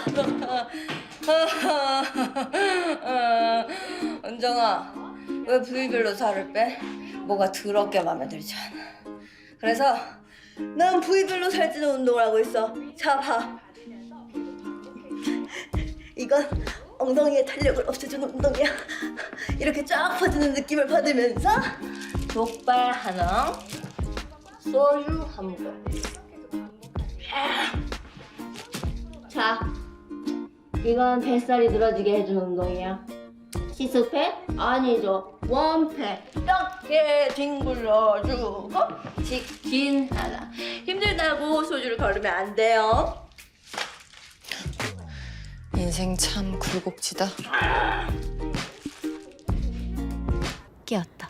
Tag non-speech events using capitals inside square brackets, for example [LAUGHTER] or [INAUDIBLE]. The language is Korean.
[LAUGHS] 은정아, 왜 부위별로 살을 빼? 뭐가 더럽게 마음에 들지 않아. 그래서 난 부위별로 살찌는 운동을 하고 있어. 자, 봐. 이건 엉덩이의 탄력을 없애주는 운동이야. [LAUGHS] 이렇게 쫙 퍼지는 느낌을 받으면서 족발 하나, 소유 한 모금. 자, 이건 뱃살이 늘어지게 해주는 운동이야. 시스팩? 아니죠. 원팩. 이렇게 뒹굴려주고 치킨 하나. 힘들다고 소주를 걸으면 안 돼요. 인생 참 굴곡지다. 끼었다.